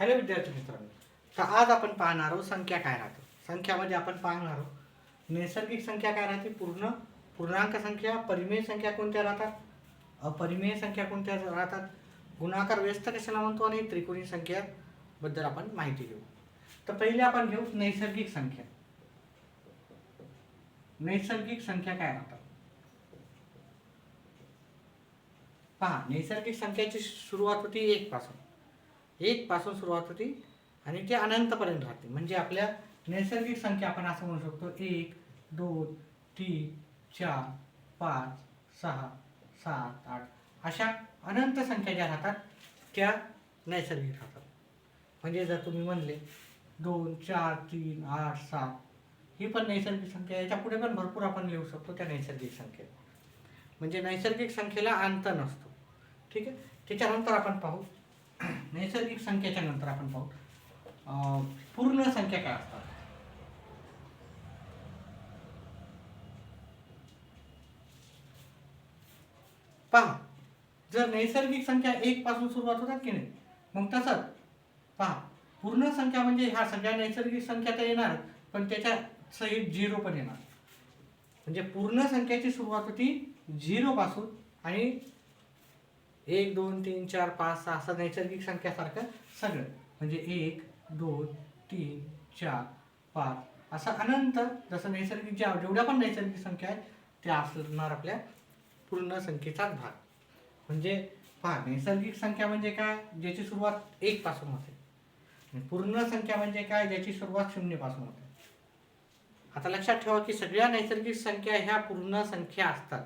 Hello विद्यार्थी मित्रांनो तर आज आपण पाहणार आहोत संख्या काय राहतो? संख्यामध्ये आपण पाहणार आहोत नैसर्गिक संख्या काय राहते? पूर्ण पूर्णांक संख्या परिमेय संख्या कोणत्या राहतात? अपरिमेय संख्या कोणत्या राहतात? गुणाकार व्यस्त कशाला म्हणतो आणि त्रिकोणी संख्याबद्दल आपण माहिती घेऊ. तर पहिले आपण घेऊ नैसर्गिक संख्या. नैसर्गिक संख्या काय राहतात? पहा नैसर्गिक संख्याची सुरुवात होती एक पासून. एकपासून सुरुवात होती आणि ते अनंतपर्यंत राहते. म्हणजे आपल्या नैसर्गिक संख्या आपण असं म्हणू शकतो एक दोन तीन चार पाच सहा सात आठ अशा अनंत संख्या ज्या राहतात त्या नैसर्गिक राहतात. म्हणजे जर तुम्ही म्हणले दोन चार तीन आठ सात ही पण नैसर्गिक संख्या याच्यापुढे पण भरपूर आपण लिहू शकतो त्या नैसर्गिक संख्या म्हणजे नैसर्गिक संख्येला अंत नसतो. ठीक आहे? त्याच्यानंतर आपण पाहू. नैसर्गिक संख्येच्या नंतर आपण पाहू. पूर्ण संख्या काय असतात? पहा जर नैसर्गिक संख्या एक पासून सुरुवात होतात की नाही? मग तसंच पहा पूर्ण संख्या म्हणजे ह्या सगळ्या नैसर्गिक संख्या तर येणार पण त्याच्या सहित झिरो पण येणार. म्हणजे पूर्ण संख्याची सुरुवात होती झिरो पासून आणि एक दोन तीन चार पाच सहा असं नैसर्गिक संख्यासारखं सगळं. म्हणजे एक दोन तीन चार पाच. असं अनंत जसं नैसर्गिक ज्या जेवढ्या पण नैसर्गिक संख्या आहेत त्या असणार आपल्या पूर्ण संख्येचाच भाग. म्हणजे पहा नैसर्गिक संख्या म्हणजे काय? ज्याची सुरुवात एक पासून होते पूर्ण संख्या म्हणजे काय? ज्याची सुरुवात शून्यपासून होते. आता लक्षात ठेवा की सगळ्या नैसर्गिक संख्या ह्या पूर्ण संख्या असतात.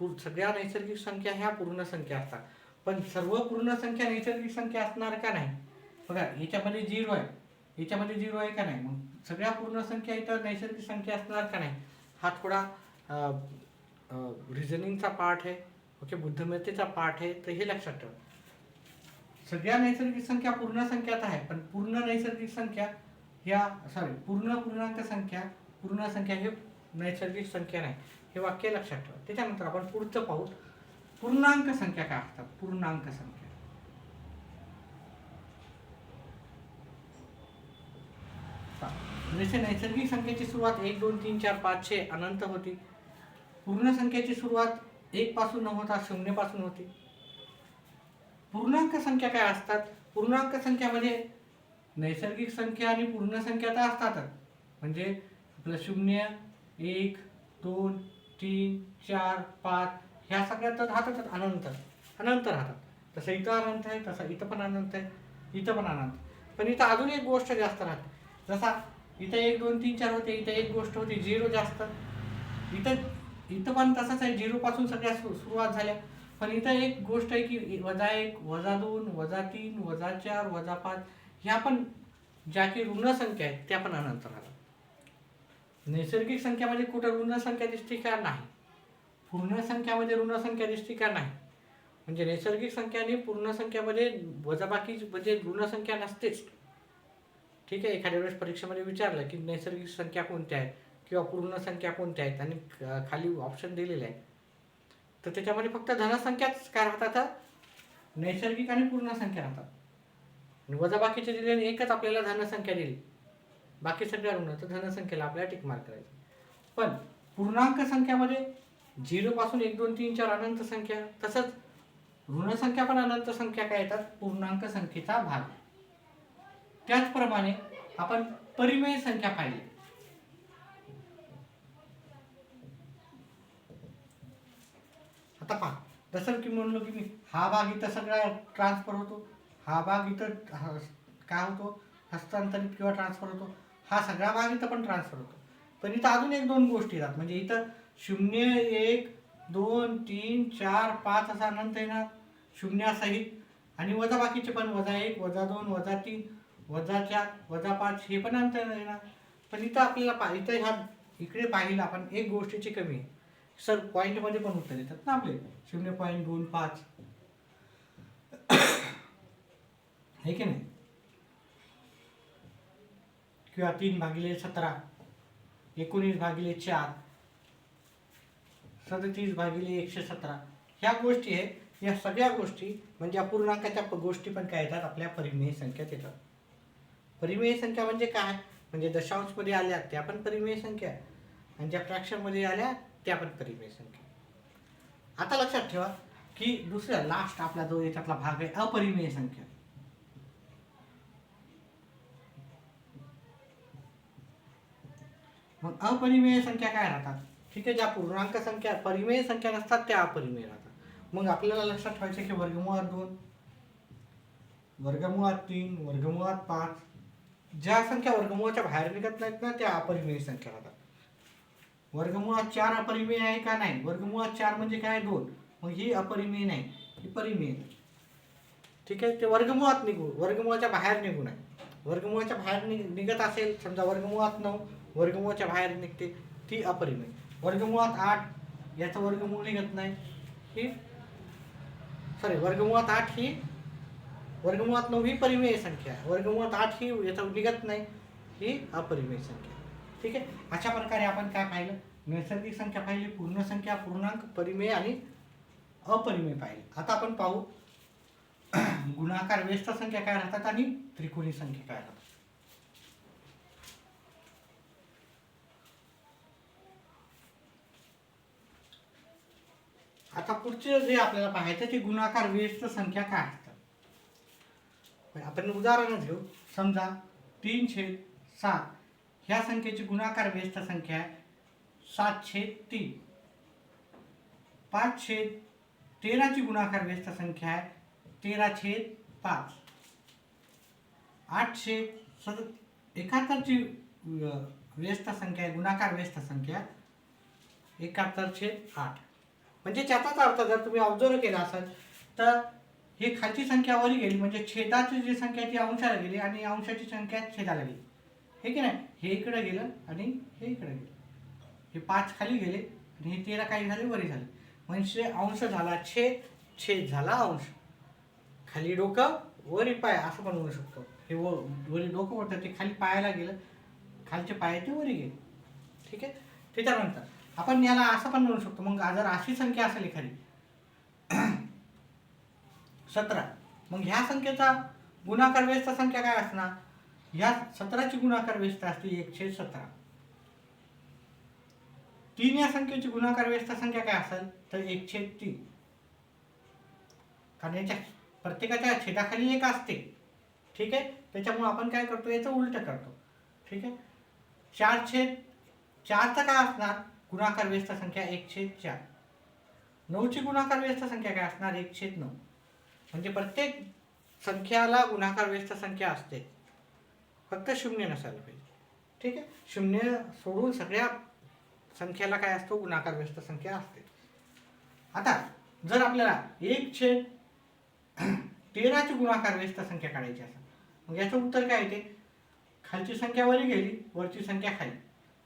सगळ्या नैसर्गिक संख्या ह्या पूर्ण संख्या असतात. पण सर्व पूर्ण संख्या नैसर्गिक संख्या असणार का नाही? बघा याच्यामध्ये झिरो आहे. याच्यामध्ये झिरो आहे का नाही? मग सगळ्या पूर्ण संख्या इथं नैसर्गिक संख्या असणार का नाही? हा थोडा रिझनिंगचा पार्ट आहे. ओके बुद्धिमत्तेचा पार्ट आहे. तर हे लक्षात ठेवा. सगळ्या नैसर्गिक संख्या पूर्ण संख्यात आहे पण पूर्ण नैसर्गिक संख्या ह्या सॉरी पूर्ण पूर्णांक संख्या पूर्ण संख्या हे नैसर्गिक संख्या नाही. हे वाक्य लक्षात ठेवा. त्याच्यानंतर आपण पुढचं पाहू पूर्णांक संख्या काय असतात? पूर्णांक संख्या. जसे नैसर्गिक संख्येची सुरुवात एक दोन तीन चार पाच छे अनंत होती. पूर्ण संख्येची सुरुवात एक पासून न होता शून्यपासून होती. पूर्णांक संख्या काय असतात? पूर्णांक संख्यामध्ये म्हणजे नैसर्गिक संख्या आणि पूर्ण संख्या तर असतातच. म्हणजे आपलं शून्य एक दोन तीन चार पाच ह्या सगळ्या तर राहतातच अनंत. अनंत राहतात. तसं इथं अनंत आहे तसं इथं पण अनंत आहे इथं पण अनंत. पण इथं अजून एक गोष्ट जास्त राहते. जसा इथं एक दोन तीन चार होते इथं एक गोष्ट होती झिरो जास्त. इथं इथं पण तसंच आहे झिरोपासून सगळ्या सु- सुरुवात झाल्या. पण इथं एक गोष्ट आहे की वजा एक वजा दोन वजा तीन वजा चार वजा पाच ह्या पण ज्या की ऋणसंख्या आहेत त्या पण अनंत राहतात. नैसर्गिक संख्यामध्ये म्हणजे कुठं? ऋणसंख्या दिसते का नाही? पूर्ण संख्यामध्ये ऋणसंख्या म्हणजे दिसते का नाही? म्हणजे नैसर्गिक संख्याने पूर्ण संख्यामध्ये म्हणजे वजाबाकी म्हणजे ऋणसंख्या नसतेच. ठीक आहे एखाद्या वेळेस परीक्षेमध्ये विचारलं की नैसर्गिक संख्या कोणत्या आहेत किंवा पूर्ण संख्या कोणत्या आहेत आणि खाली ऑप्शन दिलेले आहे तर त्याच्यामध्ये फक्त धनसंख्याच काय राहतात नैसर्गिक आणि पूर्ण संख्या राहतात. आणि वजाबाकीचे दिलेले एकच आपल्याला धनसंख्या दिली. बाकी सगळ्या ऋण तर धनसंख्येला आपल्याला टिक मार्क करायचं. पण पूर्णांक संख्यामध्ये झिरोपासून एक दोन तीन चार अनंत संख्या तसंच ऋणसंख्या पण अनंत संख्या काय येतात? पूर्णांक संख्येचा भाग. त्याचप्रमाणे आपण परिमेय संख्या पाहिली. आता पहा जसं की म्हणलो की मी हा भाग इथं सगळा ट्रान्सफर होतो. हा भाग इथं काय होतो? हस्तांतरित किंवा ट्रान्सफर होतो. हा सगळा भाग इथं पण ट्रान्सफर होतो. पण इथं अजून एक दोन गोष्टी येतात. म्हणजे इथं शून्य एक दोन तीन चार पाच असा अनंत येणार शून्यासहित आणि वजा बाकीचे पण वजा एक वजा दोन वजा तीन वजा चार वजा पाच हे पण अंतर येणार पण इथं आपल्याला पा इथं ह्या इकडे पाहिलं आपण एक गोष्टीची कमी आहे. सर पॉईंटमध्ये पण उत्तर येतात ना आपले. शून्य पॉईंट दोन पाच. आहे की नाही? किंवा तीन भागिले सतरा एकोणीस भागिले चार सदतीस भागिले एकशे सतरा. ह्या गोष्टी आहे या सगळ्या गोष्टी म्हणजे अपूर्णांकाच्या पूर्णांकाच्या गोष्टी पण काय येतात? आपल्या परिमेय संख्यात येतात. परिमेय संख्या म्हणजे काय? म्हणजे दशांशमध्ये आल्या त्या पण परिमेय संख्या. आणि ज्या फ्रॅक्शनमध्ये आल्या त्या पण परिमेय संख्या. आता लक्षात ठेवा की दुसऱ्या लास्ट आपला जो याच्यातला भाग आहे अपरिमेय संख्या. मग अपरिमेय संख्या काय राहतात? ठीक आहे ज्या पूर्णांक संख्या परिमेय संख्या नसतात त्या अपरिमेय राहतात. मग आपल्याला लक्षात ठेवायचं की वर्गमुळात दोन वर्गमुळात तीन वर्गमुळात पाच ज्या संख्या वर्गमुळाच्या बाहेर निघत नाहीत ना त्या अपरिमेय संख्या राहतात. वर्गमुळात चार अपरिमेय आहे का नाही? वर्गमुळात चार म्हणजे काय? दोन. मग ही अपरिमेय नाही ही परिमेय ठीक आहे ते वर्गमुळात निघू वर्गमुळाच्या बाहेर निघू नाही वर्गमुळाच्या बाहेर निघ निघत असेल समजा वर्गमुळात नऊ वर्गमुळाच्या बाहेर निघते ती अपरिमेय वर्गमुळात आठ याचं वर्गमूळ निघत नाही. ही सॉरी वर्गमुळात आठ ही वर्गमुळात नऊ ही परिमेय संख्या आहे. वर्गमुळात आठ ही याचं निघत नाही ही अपरिमेय संख्या ठीक आहे? अशा प्रकारे आपण काय पाहिलं? नैसर्गिक संख्या पाहिली पूर्ण संख्या पूर्णांक परिमेय आणि अपरिमेय पाहिली. आता आपण पाहू. गुणाकार व्यस्त संख्या काय राहतात आणि त्रिकोणी संख्या काय राहतात? आता पुढचे जे आपल्याला पाहायचं ते गुणाकार व्यस्त संख्या काय असतात आपण उदाहरणच घेऊ. समजा तीन छेद सात ह्या संख्येची गुणाकार व्यस्त संख्या आहे सात छेद तीन. पाच छेद तेराची गुणाकार व्यस्त संख्या आहे तेरा छेद पाच. आठ छेद सद एकाहत्तरची व्यस्त संख्या आहे गुणाकार व्यस्त संख्या एकाहत्तर छेद आठ. म्हणजे त्याचाच अर्थ जर तुम्ही ऑब्झर्व केला असाल तर ही खालची संख्या वरी गेली म्हणजे छेदाची जी संख्या आहे ती अंशाला गेली आणि अंशाची संख्या छेदाला गेली. हे की नाही? हे इकडं गेलं आणि हे इकडं गेलं. हे पाच खाली गेले आणि हे तेरा काही झाले वरी झाले. म्हणजे अंश झाला छेद छेद झाला अंश. खाली डोकं वरी पाय असं पण म्हणू शकतो. हे व वरी डोकं होतं ते खाली पायाला गेलं. खालचे पाय ते वरी गेले. ठीक आहे? त्याच्यानंतर आपण याला असं पण म्हणू शकतो मग जर अशी संख्या असेल एखादी सतरा मग ह्या संख्येचा गुणाकार व्यस्त संख्या काय असणार? ह्या सतराची गुणाकार व्यस्त असते एकशे सतरा. तीन या संख्येची गुणाकार व्यस्त संख्या काय असेल? तर एकशे तीन. कारण याच्या प्रत्येकाच्या छेदाखाली एक असते. ठीक आहे? त्याच्यामुळे आपण काय करतो? याचं उलट करतो. ठीक आहे? चार छेद चारचा काय असणार? गुणाकार व्यस्त संख्या एकशे चार. नऊची गुणाकार व्यस्त संख्या काय असणार? एकशे नऊ. म्हणजे प्रत्येक संख्याला गुणाकार व्यस्त संख्या असते. फक्त शून्य नसायला पाहिजे. ठीक आहे? शून्य सोडून सगळ्या संख्याला काय असतो? गुणाकार व्यस्त संख्या असते. आता जर आपल्याला एक छेद तेराची गुणाकार व्यस्त संख्या काढायची असेल मग याचं उत्तर काय येते? खालची संख्या वरी गेली वरची संख्या खाली.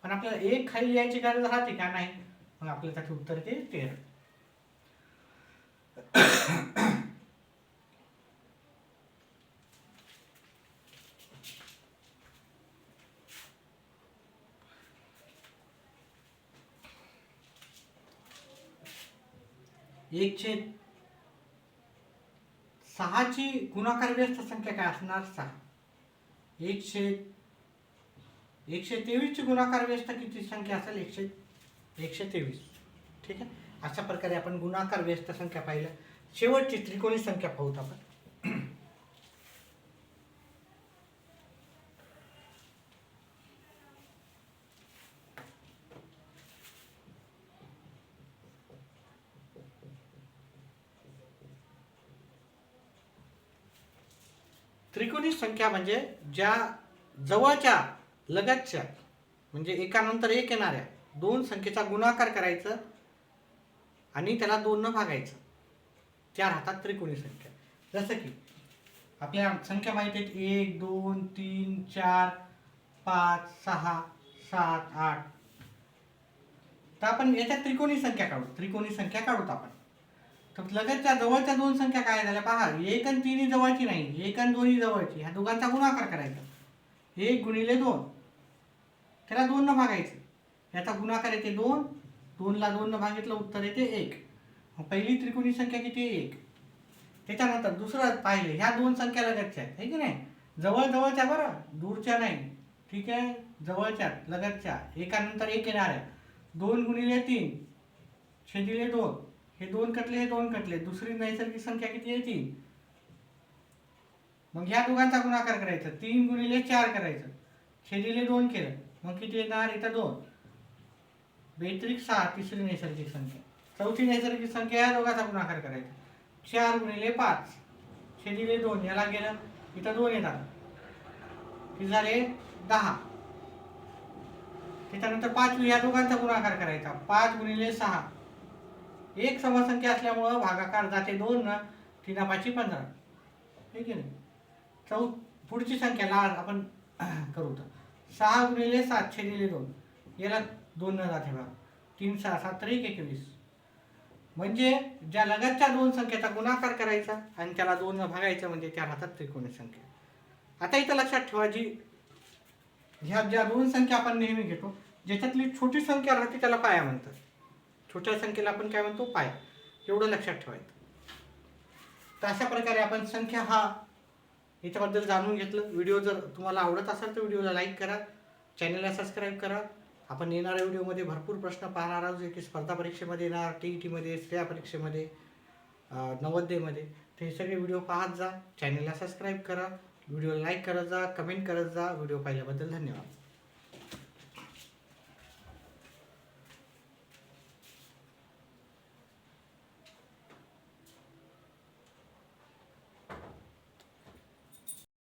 पण आपल्याला एक खाली लिहायची गरज राहते का नाही? मग आपल्याला उत्तर ते तेरा एक छेद सहाची गुणाकार व्यस्त संख्या काय असणार? सहा. एक छेद एकशे तेवीसची गुणाकार व्यस्त किती संख्या असेल? एकशे एकशे तेवीस. ठीक आहे? अशा प्रकारे आपण गुणाकार व्यस्त संख्या पाहिल्या शेवटची त्रिकोणी संख्या पाहूत आपण. त्रिकोणी संख्या म्हणजे ज्या जवळच्या लगतच्या म्हणजे एकानंतर एक येणाऱ्या. दोन संख्येचा गुणाकार करायचं आणि त्याला दोन न भागायचं. त्या राहतात त्रिकोणी संख्या. जसं की आपल्या संख्या माहिती आहेत. एक दोन तीन चार पाच सहा सात आठ. तर आपण याच्या त्रिकोणी संख्या काढू. त्रिकोणी संख्या काढूत आपण. तर लगतच्या जवळच्या दोन संख्या काय झाल्या? पहा एक आणि तीन ही जवळची नाही. एक आणि दोन ही जवळची. ह्या दोघांचा गुणाकार करायचा. एक गुणिले दोन. त्याला दोननं भागायचं. याचा गुणाकार येते दोन दोनला दोननं भागितलं उत्तर येते एक. पहिली त्रिकोणी संख्या किती आहे? एक. त्याच्यानंतर दुसरं पाहिलं ह्या दोन संख्या लगतच्या आहेत आहे की नाही? जवळजवळच्या बरं दूरच्या नाही. ठीक आहे? जवळच्या लगतच्या. एकानंतर एक येणार आहे. दोन गुणिले तीन छेदिले दोन. हे दोन कटले हे दोन कटले. दुसरी नैसर्गिक संख्या किती आहे? तीन. मग ह्या दोघांचा गुणाकार करायचा. तीन गुणिले चार करायचं. छेदिले दोन केलं. मग किती येणार? इथं दोन. बेत्रिक सहा तिसरी नैसर्गिक संख्या. चौथी नैसर्गिक संख्या या दोघांचा गुणाकार करायचा. चार गुणिले पाच. छेदिले दोन. याला गेलं. इथं दोन येतात किती झाले? दहा. त्याच्यानंतर पाचवी या दोघांचा गुणाकार करायचा. पाच गुणिले सहा. एक समसंख्या असल्यामुळं भागाकार जाते दोन ना तिना पाचशे पंधरा. ठीक आहे ना चौ पुढची संख्या लाल आपण करू तर. सहा गुणिले सातशे दिले दोन. याला दोन न जाते भाग तीन सहा सात एक एकवीस म्हणजे ज्या लगतच्या दोन संख्येचा गुणाकार करायचा आणि त्याला दोन भागायचं म्हणजे त्या राहतात त्रिकोणी संख्या. आता इथं लक्षात ठेवा जी ह्या ज्या दोन संख्या आपण नेहमी घेतो ज्याच्यातली छोटी संख्या राहते त्याला पाया म्हणतात. छोट्या संख्येला आपण काय म्हणतो? पाया. एवढं लक्षात ठेवायचं. तर अशा प्रकारे आपण संख्या हा याच्याबद्दल जाणून घेतलं. व्हिडिओ जर तुम्हाला आवडत असेल तर व्हिडिओला लाईक करा. चॅनलला सबस्क्राईब करा. आपण येणाऱ्या व्हिडिओमध्ये भरपूर प्रश्न पाहणार आहोत जे की स्पर्धा परीक्षेमध्ये येणार टी ई टीमध्ये स्त्रिया परीक्षेमध्ये नवोदयमध्ये. तर हे सगळे व्हिडिओ पाहत जा. चॅनलला सबस्क्राईब करा. व्हिडिओला लाईक करत जा कमेंट करत जा. व्हिडिओ पाहिल्याबद्दल धन्यवाद.